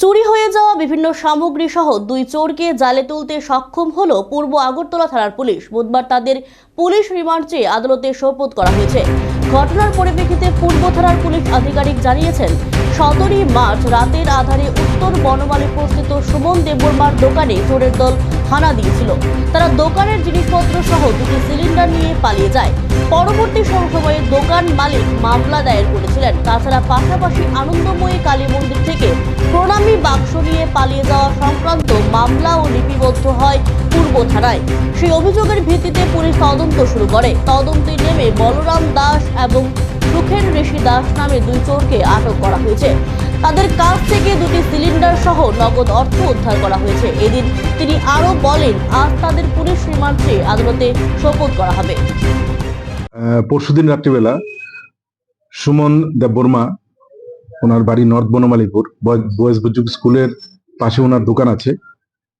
চুরি হয়ে যাওয়া বিভিন্ন সামগ্রী সহ দুই চোরকে জালে তুলতে সক্ষম হল পূর্ব আগরতলা থানার পুলিশ। বুধবার তাদের পুলিশ রিমান্ড চেয়ে আদালতে শপথ করা হয়েছে। ঘটনার পরিপ্রেক্ষিতে পূর্ব থানার পুলিশ আধিকারিক জানিয়েছেন, সতেরোই মার্চ রাতের আধারে উত্তর বনমালে প্রস্তুত সুমন দেববর্মার দোকানে চোরের দল হানা দিয়েছিল। তারা দোকানের জিনিসপত্র সহ দুটি সিলিন্ডার নিয়ে পালিয়ে যায়। পরবর্তী সময়ে দোকান মালিক মামলা দায়ের করেছিলেন। তাছাড়া পাশাপাশি আনন্দময়ী কালী মন্দির থেকে প্রণামী বাক্স নিয়ে পালিয়ে যাওয়া সংক্রান্ত মামলা ও লিপিবদ্ধ হয় পূর্ব থানায়। সেই অভিযোগের ভিত্তিতে পুলিশ তদন্ত শুরু করে। তদন্তে নেমে বলরাম দাস এবং সুখেন ঋষি দাস নামে দুই চোরকে আটক করা হয়েছে। তাদের কাছ থেকে দুটি সিলিন্ডার সহ নগদ অর্থ উদ্ধার করা হয়েছে। এদিন তিনি আরও বলেন, আজ তাদের পুলিশ রিমান্ড আদালতে শোপথ করা হবে। পরশুদিন রাত্রিবেলা সুমন দেব বর্মা, ওনার বাড়ি নর্থ বনমালীপুর, বয়- বয়েজ বুজুক স্কুলের পাশে ওনার দোকান আছে।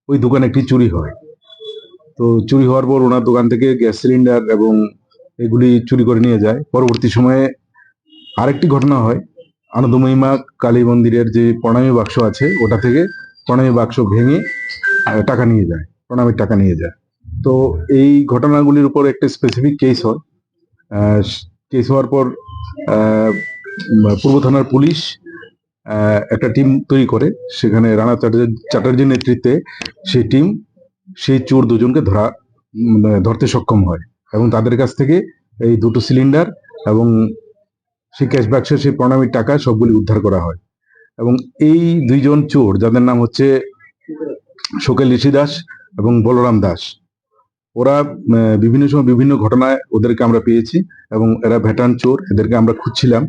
ওই দোকানে একটি চুরি হয়। তো চুরি হওয়ার পর ওনার দোকান থেকে গ্যাস সিলিন্ডার এবং এগুলি চুরি করে নিয়ে যায়। পরবর্তী সময়ে আরেকটি ঘটনা হয়। আনন্দমহিমা কালী মন্দিরের যে প্রণামী বাক্স আছে, ওটা থেকে প্রণামী বাক্স ভেঙে টাকা নিয়ে যায়, প্রণামীর টাকা নিয়ে যায়। তো এই ঘটনাগুলির উপর একটা স্পেসিফিক কেস হয়। কেস হওয়ার পর পূর্ব থানার পুলিশ একটা টিম তৈরি করে। সেখানে রানা চ্যাটার্জি চ্যাটার্জির নেতৃত্বে সেই টিম সেই চোর দুজনকে ধরা ধরতে সক্ষম হয়। এবং তাদের কাছ থেকে এই দুটো সিলিন্ডার এবং সেই ক্যাশ বাক্সে সেই প্রণামীর টাকা সবগুলি উদ্ধার করা হয়। এবং এই দুইজন চোর যাদের নাম হচ্ছে শোকেল ঋষি দাস এবং বলরাম দাস ওরা বিভিন্ন সময় বিভিন্ন ঘটনায় ওদেরকে আমরা পেয়েছি এবং এরা ভ্যাটান চোর এদেরকে আমরা খুঁজছিলাম।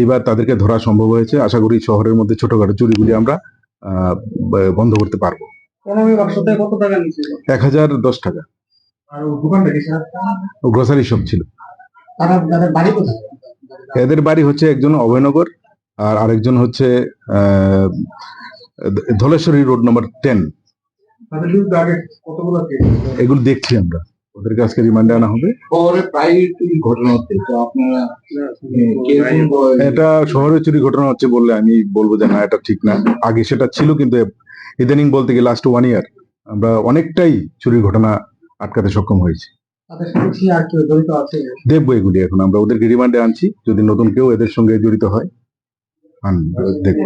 এইবার তাদেরকে ধরা সম্ভব হয়েছে। আশা করি শহরের মধ্যে ছোটখাটো চুরিগুলি আমরা বন্ধ করতে পারব। এক হাজার দশ টাকা। গ্রোসারি শপ ছিল। তারা তাদের বাড়ি কোথায়? এদের বাড়ি হচ্ছে একজন অভয়নগর আর আরেকজন হচ্ছে আহ, ধলেশ্বরী রোড নম্বর টেন তাদের বিরুদ্ধে আগে কতগুলো কেস এগুলো দেখছি আমরা। ওদেরকে আজকে রিমান্ডে আনা হবে। এটা শহরে চুরি ঘটনা হচ্ছে বললে আমি বলব যে না এটা ঠিক না। আগে সেটা ছিল কিন্তু ইদানিং বলতে গিয়ে লাস্ট ওয়ান ইয়ার আমরা অনেকটাই চুরির ঘটনা আটকাতে সক্ষম হয়েছি। দেখব এগুলি এখন, আমরা ওদেরকে রিমান্ডে আনছি। যদি নতুন কেউ এদের সঙ্গে জড়িত হয় দেখব।